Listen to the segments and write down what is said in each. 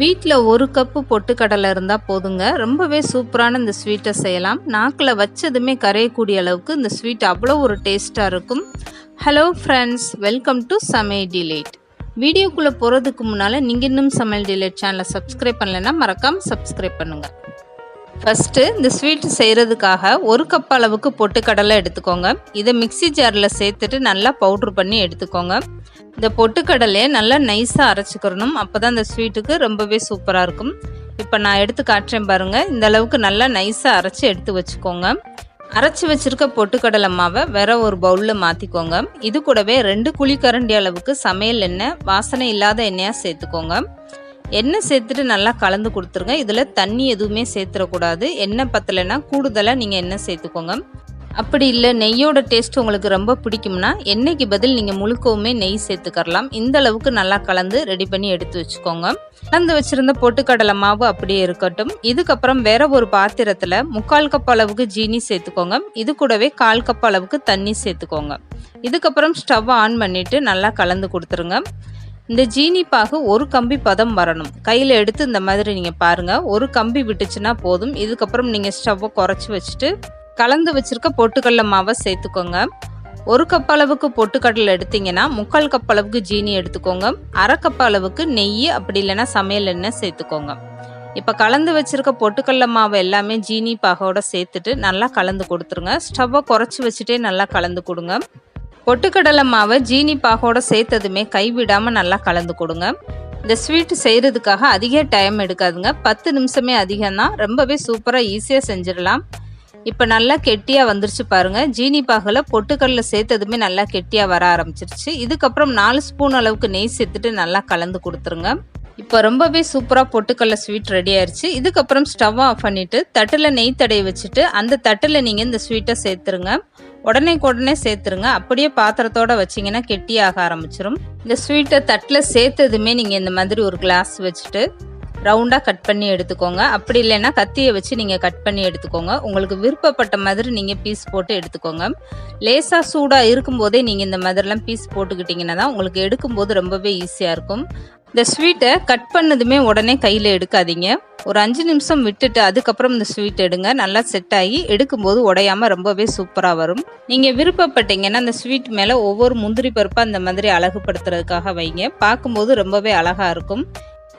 வீட்டில் ஒரு கப்பு பொட்டுக்கடலை இருந்தால் போதுங்க. ரொம்பவே சூப்பரான இந்த ஸ்வீட்டை செய்யலாம். நாக்கில் வச்சதுமே கரையக்கூடிய அளவுக்கு இந்த ஸ்வீட் அவ்வளோ ஒரு டேஸ்ட்டாக இருக்கும். ஹலோ ஃப்ரெண்ட்ஸ் வெல்கம் டு சமையல் டிலேட் வீடியோக்குள்ளே போகிறதுக்கு முன்னால் நீங்கள் இன்னும் சமையல் டிலேட் சேனலை சப்ஸ்கிரைப் பண்ணலைன்னா மறக்காமல் சப்ஸ்கிரைப் பண்ணுங்கள் ஃபஸ்ட்டு இந்த ஸ்வீட் செய்கிறதுக்காக ஒரு கப் அளவுக்கு பொட்டுக்கடலை எடுத்துக்கோங்க. இதை மிக்ஸி ஜாரில் சேர்த்துட்டு நல்லா பவுட்ரு பண்ணி எடுத்துக்கோங்க. இந்த பொட்டுக்கடலையை நல்லா நைஸாக அரைச்சிக்கிறணும். அப்போ தான் இந்த ஸ்வீட்டுக்கு ரொம்பவே சூப்பராக இருக்கும். இப்போ நான் எடுத்து காட்டுறேன் பாருங்கள் இந்த அளவுக்கு நல்லா நைஸாக அரைச்சி எடுத்து வச்சுக்கோங்க. அரைச்சி வச்சிருக்க பொட்டுக்கடலை மாவை வேற ஒரு பவுலில் மாற்றிக்கோங்க இது கூடவே ரெண்டு குழிக்கரண்டி அளவுக்கு சமையல் எண்ணெய் வாசனை இல்லாத எண்ணெயாக சேர்த்துக்கோங்க. எண்ணெய் சேர்த்துட்டு நல்லா கலந்து கொடுத்துருங்க. இதில் தண்ணி எதுவுமே சேர்த்துடக்கூடாது எண்ணெய் பத்தலைன்னா கூடுதலாக நீங்கள் எண்ணெய் சேர்த்துக்கோங்க. அப்படி இல்லை நெய்யோட டேஸ்ட் உங்களுக்கு ரொம்ப பிடிக்கும்னா எண்ணெய்க்கு பதில் நீங்கள் முழுக்கவுமே நெய் சேர்த்துக்கரலாம். இந்த அளவுக்கு நல்லா கலந்து ரெடி பண்ணி எடுத்து வச்சுக்கோங்க. கலந்து வச்சுருந்த பொட்டுக்கடலை மாவு அப்படியே இருக்கட்டும். இதுக்கப்புறம் வேற ஒரு பாத்திரத்தில் முக்கால் கப் அளவுக்கு ஜீனி சேர்த்துக்கோங்க. இது கூடவே கால் கப் அளவுக்கு தண்ணி சேர்த்துக்கோங்க. இதுக்கப்புறம் ஸ்டவ் ஆன் பண்ணிவிட்டு நல்லா கலந்து கொடுத்துருங்க. இந்த ஜீனி பாகு ஒரு கம்பி பதம் வரணும். கையில் எடுத்து இந்த மாதிரி நீங்கள் பாருங்கள் ஒரு கம்பி விட்டுச்சுன்னா போதும். இதுக்கப்புறம் நீங்கள் ஸ்டவ்வை குறைச்சி வச்சுட்டு கலந்து வச்சுருக்க பொட்டுக்கடலை மாவை சேர்த்துக்கோங்க. ஒரு கப் அளவுக்கு பொட்டுக்கடலை எடுத்தீங்கன்னா முக்கால் கப் அளவுக்கு ஜீனி எடுத்துக்கோங்க. அரை கப் அளவுக்கு நெய் அப்படி இல்லைன்னா சமையல் எண்ணெய் சேர்த்துக்கோங்க. இப்போ கலந்து வச்சுருக்க பொட்டுக்கடல மாவை எல்லாமே ஜீனி பாகோட சேர்த்துட்டு நல்லா கலந்து கொடுத்துருங்க. ஸ்டவ்வை குறைச்சி வச்சுட்டே நல்லா கலந்து கொடுங்க. பொட்டுக்கடலை மாவை ஜீனி பாகோட சேர்த்ததுமே கைவிடாமல் நல்லா கலந்து கொடுங்க. இந்த ஸ்வீட் செய்கிறதுக்காக அதிக டைம் எடுக்காதுங்க. பத்து நிமிஷமே அதிகம் தான் ரொம்பவே சூப்பராக ஈஸியாக செஞ்சிடலாம். இப்போ நல்லா கெட்டியாக வந்துருச்சு பாருங்கள் ஜீனி பாகில் பொட்டுக்கடல சேர்த்ததுமே நல்லா கெட்டியாக வர ஆரம்பிச்சிருச்சு. இதுக்கப்புறம் நாலு ஸ்பூன் அளவுக்கு நெய் சேர்த்துட்டு நல்லா கலந்து கொடுத்துருங்க. இப்போ ரொம்பவே சூப்பராக பொட்டுக்கடல ஸ்வீட் ரெடி ஆயிடுச்சு இதுக்கப்புறம் ஸ்டவ் ஆஃப் பண்ணிவிட்டு தட்டில் நெய் தடவி வச்சுட்டு அந்த தட்டில் நீங்கள் இந்த ஸ்வீட்டை சேர்த்துருங்க. உடனே உடனே சேர்த்துருங்க. அப்படியே பாத்திரத்தோட வச்சிங்கன்னா கெட்டியாக ஆரம்பிச்சிரும். இந்த ஸ்வீட்டை தட்டில் சேர்த்ததுமே நீங்கள் இந்த மாதிரி ஒரு கிளாஸ் வச்சுட்டு ரவுண்டாக கட் பண்ணி எடுத்துக்கோங்க. அப்படி இல்லைன்னா கத்தியை வச்சு நீங்கள் கட் பண்ணி எடுத்துக்கோங்க. உங்களுக்கு விருப்பப்பட்ட மாதிரி நீங்கள் பீஸ் போட்டு எடுத்துக்கோங்க. லேசாக சூடாக இருக்கும்போதே நீங்கள் இந்த மாதிரிலாம் பீஸ் போட்டுக்கிட்டிங்கன்னா தான் உங்களுக்கு எடுக்கும்போது ரொம்பவே ஈஸியாக இருக்கும். இந்த ஸ்வீட்டை கட் பண்ணதுமே உடனே கையில் எடுக்காதீங்க. ஒரு அஞ்சு நிமிஷம் விட்டுட்டு அதுக்கப்புறம் இந்த ஸ்வீட் எடுங்க. நல்லா செட் ஆகி எடுக்கும்போது உடையாமல் ரொம்பவே சூப்பராக வரும். நீங்கள் விருப்பப்பட்டீங்கன்னா அந்த ஸ்வீட் மேலே ஒவ்வொரு முந்திரி பருப்பாக அந்த மாதிரி அழகுபடுத்துறதுக்காக வைங்க. பார்க்கும்போது ரொம்பவே அழகாக இருக்கும்.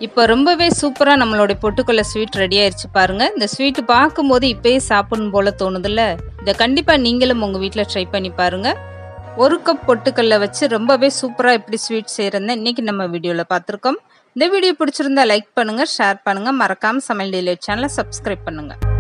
இப்போ ரொம்பவே சூப்பராக நம்மளுடைய பொட்டுக்கொள்ள ஸ்வீட் ரெடி ஆயிடுச்சு பாருங்கள் இந்த ஸ்வீட் பார்க்கும்போது இப்பயே சாப்பிடணும் போல தோணுதுல்ல? இதை கண்டிப்பாக நீங்களும் உங்கள் வீட்டில் ட்ரை பண்ணி பாருங்கள் ஒரு கப் பொட்டுக்கல்ல வச்சு ரொம்பவே சூப்பராக எப்படி ஸ்வீட் செய்கிறதுன்னு இன்றைக்கி நம்ம வீடியோவில் பார்த்துருக்கோம். இந்த வீடியோ பிடிச்சிருந்தா லைக் பண்ணுங்கள் ஷேர் பண்ணுங்கள் மறக்காமல் சமையல் டெய்லி சேனலை சப்ஸ்கிரைப் பண்ணுங்கள்